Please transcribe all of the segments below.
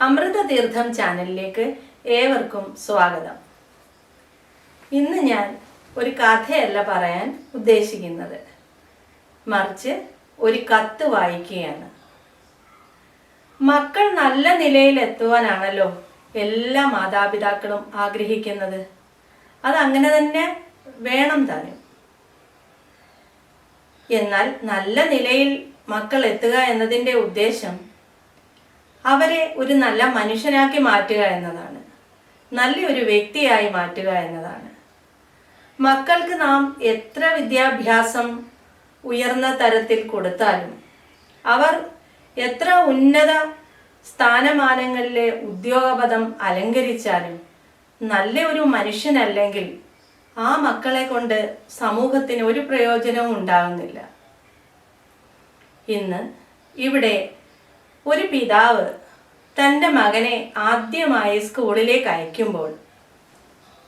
അമൃതതീർത്ഥം ചാനലിലേക്ക് ഏവർക്കും സ്വാഗതം. ഇന്ന് ഞാൻ ഒരു കഥയല്ല പറയാൻ ഉദ്ദേശിക്കുന്നത്. മറിച്ച് ഒരു കത്ത് വായിക്കുകയാണ്. മക്കൾ നല്ല നിലയിൽ എത്തുവാനാണല്ലോ എല്ലാ മാതാപിതാക്കളും ആഗ്രഹിക്കുന്നത്. അത് അങ്ങനെ തന്നെ വേണം താനും. എന്നാൽ നല്ല നിലയിൽ മക്കൾ എത്തുക എന്നതിന്റെ ഉദ്ദേശം അവരെ ഒരു നല്ല മനുഷ്യനാക്കി മാറ്റുക എന്നതാണ്. നല്ലൊരു വ്യക്തിയായി മാറ്റുക എന്നതാണ്. മക്കൾക്ക് നാം എത്ര വിദ്യാഭ്യാസം ഉയർന്ന തരത്തിൽ കൊടുത്താലും അവർ എത്ര ഉന്നത സ്ഥാനമാനങ്ങളിലെ ഉദ്യോഗപദം അലങ്കരിച്ചാലും നല്ല ഒരു മനുഷ്യനല്ലെങ്കിൽ ആ മക്കളെ കൊണ്ട് സമൂഹത്തിന് ഒരു പ്രയോജനവും ഉണ്ടാകുന്നില്ല. ഇന്ന് ഇവിടെ ഒരു പിതാവ് തന്റെ മകനെ ആദ്യമായി സ്കൂളിലേക്ക് അയക്കുമ്പോൾ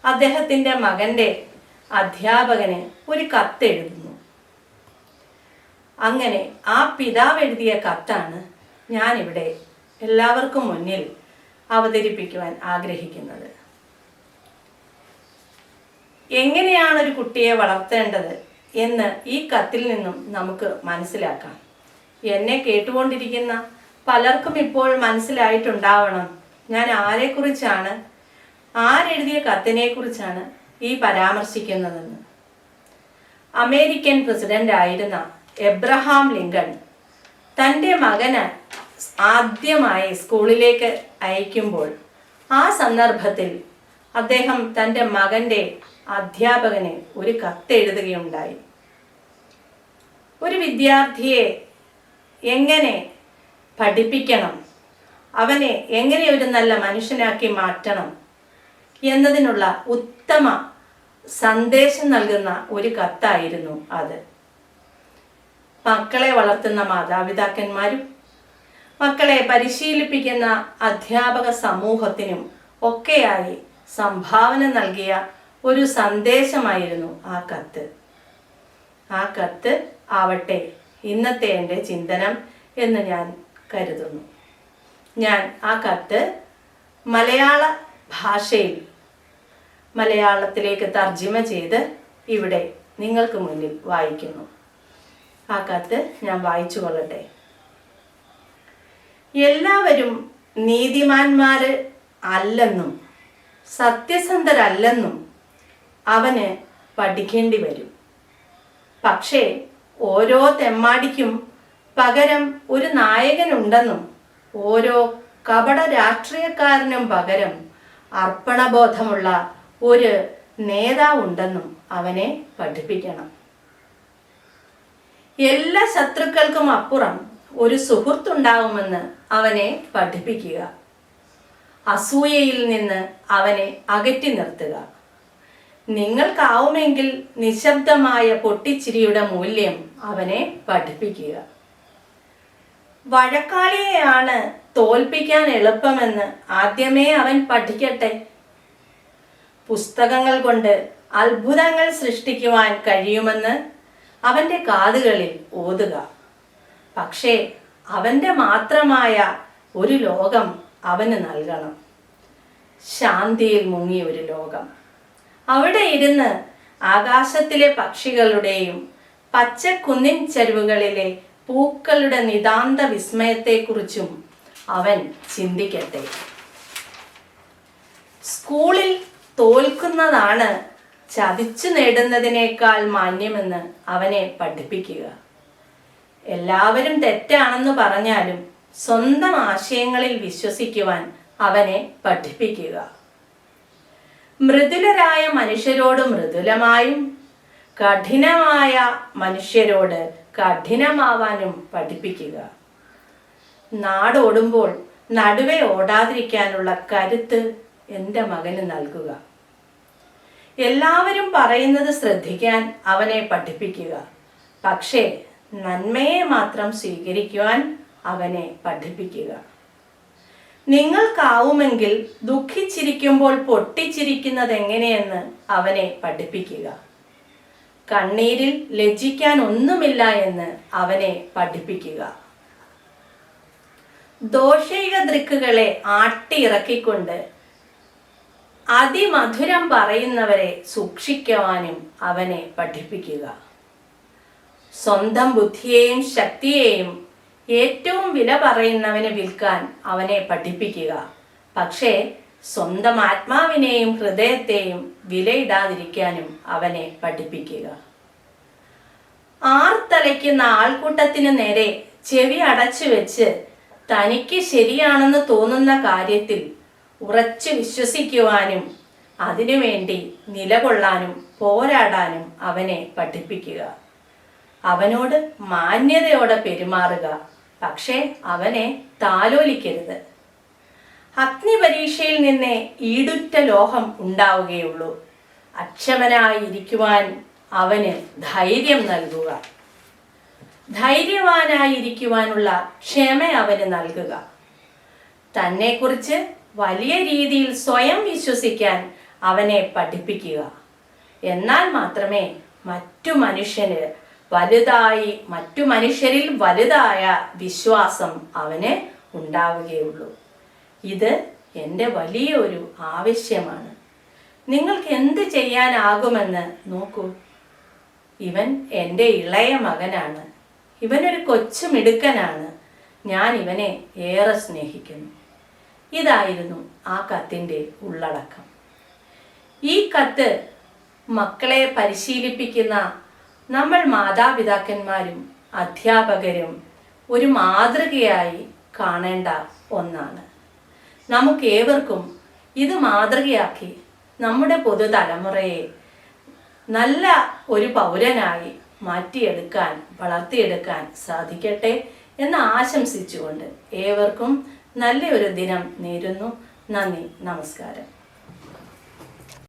അദ്ദേഹത്തിന്റെ മകന്റെ അധ്യാപകന് ഒരു കത്തെഴുതുന്നു അങ്ങനെ ആ പിതാവ് എഴുതിയ കത്താണ് ഞാനിവിടെ എല്ലാവർക്കും മുന്നിൽ അവതരിപ്പിക്കുവാൻ ആഗ്രഹിക്കുന്നത്. എങ്ങനെയാണ് ഒരു കുട്ടിയെ വളർത്തേണ്ടത് എന്ന് ഈ കത്തിൽ നിന്നും നമുക്ക് മനസ്സിലാക്കാം. എന്നെ കേട്ടുകൊണ്ടിരിക്കുന്ന പലർക്കും ഇപ്പോൾ മനസ്സിലായിട്ടുണ്ടാവണം. ഞാൻ ആരെക്കുറിച്ചാണ്? ആരെഴുതിയ കത്തിനെ കുറിച്ചാണ് ഈ പരാമർശിക്കുന്നതെന്ന്. അമേരിക്കൻ പ്രസിഡന്റ് ആയിരുന്ന എബ്രഹാം ലിങ്കൺ തന്റെ മകന് ആദ്യമായി സ്കൂളിലേക്ക് അയക്കുമ്പോൾ ആ സന്ദർഭത്തിൽ അദ്ദേഹം തന്റെ മകന്റെ അധ്യാപകന് ഒരു കത്തെഴുതുകയുണ്ടായി. ഒരു വിദ്യാർത്ഥിയെ എങ്ങനെ പഠിപ്പിക്കണം. അവനെ എങ്ങനെ ഒരു നല്ല മനുഷ്യനാക്കി മാറ്റണം എന്നതിനുള്ള ഉത്തമ സന്ദേശം നൽകുന്ന ഒരു കത്തായിരുന്നു അത്. മക്കളെ വളർത്തുന്ന മാതാപിതാക്കന്മാരും മക്കളെ പരിശീലിപ്പിക്കുന്ന അധ്യാപക സമൂഹത്തിനും ഒക്കെയായി സംഭാവന നൽകിയ ഒരു സന്ദേശമായിരുന്നു ആ കത്ത്. ആ കത്ത് ആവട്ടെ ഇന്നത്തെ എന്റെ ചിന്തനം എന്ന് ഞാൻ കരുതുന്നു. ഞാൻ ആ കത്ത് മലയാള ഭാഷയിൽ മലയാളത്തിലേക്ക് തർജിമ ചെയ്ത് ഇവിടെ നിങ്ങൾക്ക് മുന്നിൽ വായിക്കുന്നു. ആ കത്ത് ഞാൻ വായിച്ചു കൊള്ളട്ടെ. എല്ലാവരും നീതിമാന്മാര് അല്ലെന്നും സത്യസന്ധരല്ലെന്നും അവന് പഠിക്കേണ്ടി വരും. പക്ഷേ ഓരോ തെമ്മാടിക്കും പകരം ഒരു നായകനുണ്ടെന്നും ഓരോ കപട രാഷ്ട്രീയക്കാരനും പകരം അർപ്പണബോധമുള്ള ഒരു നേതാവുണ്ടെന്നും അവനെ പഠിപ്പിക്കണം. എല്ലാ ശത്രുക്കൾക്കും അപ്പുറം ഒരു സുഹൃത്തുണ്ടാവുമെന്ന് അവനെ പഠിപ്പിക്കുക. അസൂയയിൽ നിന്ന് അവനെ അകറ്റി നിർത്തുക. നിങ്ങൾക്കാവുമെങ്കിൽ നിശബ്ദമായ പൊട്ടിച്ചിരിയുടെ മൂല്യം അവനെ പഠിപ്പിക്കുക. വഴക്കാളിയെയാണ് തോൽപ്പിക്കാൻ എളുപ്പമെന്ന് ആദ്യമേ അവൻ പഠിക്കട്ടെ. പുസ്തകങ്ങൾ കൊണ്ട് അത്ഭുതങ്ങൾ സൃഷ്ടിക്കുവാൻ കഴിയുമെന്ന് അവന്റെ കാതുകളിൽ ഓതുക. പക്ഷേ അവന്റെ മാത്രമായ ഒരു ലോകം അവന് നൽകണം. ശാന്തിയിൽ മുങ്ങിയ ഒരു ലോകം. അവിടെ ഇരുന്ന് ആകാശത്തിലെ പക്ഷികളുടെയും പച്ചക്കുന്നിൻ ചരിവുകളിലെ പൂക്കളുടെ നിതാന്ത വിസ്മയത്തെക്കുറിച്ചും അവൻ ചിന്തിക്കട്ടെ. സ്കൂളിൽ തോൽക്കുന്നതാണ് ചതിച്ചു നേടുന്നതിനേക്കാൾ മാന്യമെന്ന് അവനെ പഠിപ്പിക്കുക. എല്ലാവരും തെറ്റാണെന്ന് പറഞ്ഞാലും സ്വന്തം ആശയങ്ങളിൽ വിശ്വസിക്കുവാൻ അവനെ പഠിപ്പിക്കുക. മൃദുലരായ മനുഷ്യരോട് മൃദുലമായും കഠിനമായ മനുഷ്യരോട് കഠിനമാവാനും പഠിപ്പിക്കുക. നാടോടുമ്പോൾ നടുവെ ഓടാതിരിക്കാനുള്ള കരുത്ത് എന്റെ മകന് നൽകുക. എല്ലാവരും പറയുന്നത് ശ്രദ്ധിക്കാൻ അവനെ പഠിപ്പിക്കുക. പക്ഷേ നന്മയെ മാത്രം സ്വീകരിക്കുവാൻ അവനെ പഠിപ്പിക്കുക. നിങ്ങൾക്കാവുമെങ്കിൽ ദുഃഖിച്ചിരിക്കുമ്പോൾ പൊട്ടിച്ചിരിക്കുന്നത് എങ്ങനെയെന്ന് അവനെ പഠിപ്പിക്കുക. കണ്ണീരിൽ ലജ്ജിക്കാൻ ഒന്നുമില്ല എന്ന് അവനെ പഠിപ്പിക്കുക. ദോഷൈക ദൃക്കുകളെ ആട്ടിയിറക്കിക്കൊണ്ട് അതിമധുരം പറയുന്നവരെ സൂക്ഷിക്കുവാനും അവനെ പഠിപ്പിക്കുക. സ്വന്തം ബുദ്ധിയെയും ശക്തിയെയും ഏറ്റവും വില പറയുന്നവന് വിൽക്കാൻ അവനെ പഠിപ്പിക്കുക. പക്ഷേ സ്വന്തം ആത്മാവിനെയും ഹൃദയത്തെയും വിലയിടാതിരിക്കാനും അവനെ പഠിപ്പിക്കുക. ആർത്തലയ്ക്കുന്ന ആൾക്കൂട്ടത്തിന് നേരെ ചെവി അടച്ചു വെച്ച് തനിക്ക് ശരിയാണെന്ന് തോന്നുന്ന കാര്യത്തിൽ ഉറച്ചു വിശ്വസിക്കുവാനും അതിനുവേണ്ടി നിലകൊള്ളാനും പോരാടാനും അവനെ പഠിപ്പിക്കുക. അവനോട് മാന്യതയോടെ പെരുമാറുക. പക്ഷേ അവനെ താലോലിക്കരുത്. അഗ്നിപരീക്ഷയിൽ നിന്നേ ഈടുറ്റ ലോഹം ഉണ്ടാവുകയുള്ളൂ. അക്ഷമനായിരിക്കുവാൻ അവന് ധൈര്യം നൽകുക. ധൈര്യവാനായിരിക്കുവാനുള്ള ക്ഷമ അവന് നൽകുക. തന്നെക്കുറിച്ച് വലിയ രീതിയിൽ സ്വയം വിശ്വസിക്കാൻ അവനെ പഠിപ്പിക്കുക. എന്നാൽ മാത്രമേ മറ്റു മനുഷ്യന് വലുതായി മറ്റു മനുഷ്യരിൽ വലുതായ വിശ്വാസം അവന് ഉണ്ടാവുകയുള്ളൂ. ഇത് എന്റെ വലിയ ഒരു ആവശ്യമാണ്. നിങ്ങൾക്ക് എന്ത് ചെയ്യാനാകുമെന്ന് നോക്കൂ. ഇവൻ എന്റെ ഇളയ മകനാണ്. ഇവനൊരു കൊച്ചു മിടുക്കനാണ്. ഞാൻ ഇവനെ ഏറെ സ്നേഹിക്കുന്നു. ഇതായിരുന്നു ആ കത്തിന്റെ ഉള്ളടക്കം. ഈ കത്ത് മക്കളെ പരിശീലിപ്പിക്കുന്ന നമ്മൾ മാതാപിതാക്കന്മാരും അധ്യാപകരും ഒരു മാതൃകയായി കാണേണ്ട ഒന്നാണ്. നമുക്ക് ഏവർക്കും ഇത് മാതൃകയാക്കി നമ്മുടെ പുതുതലമുറയെ നല്ല ഒരു പൗരനായി മാറ്റിയെടുക്കാൻ വളർത്തിയെടുക്കാൻ സാധിക്കട്ടെ എന്ന് ആശംസിച്ചുകൊണ്ട് ഏവർക്കും നല്ലൊരു ദിനം നേരുന്നു. നന്ദി നമസ്കാരം.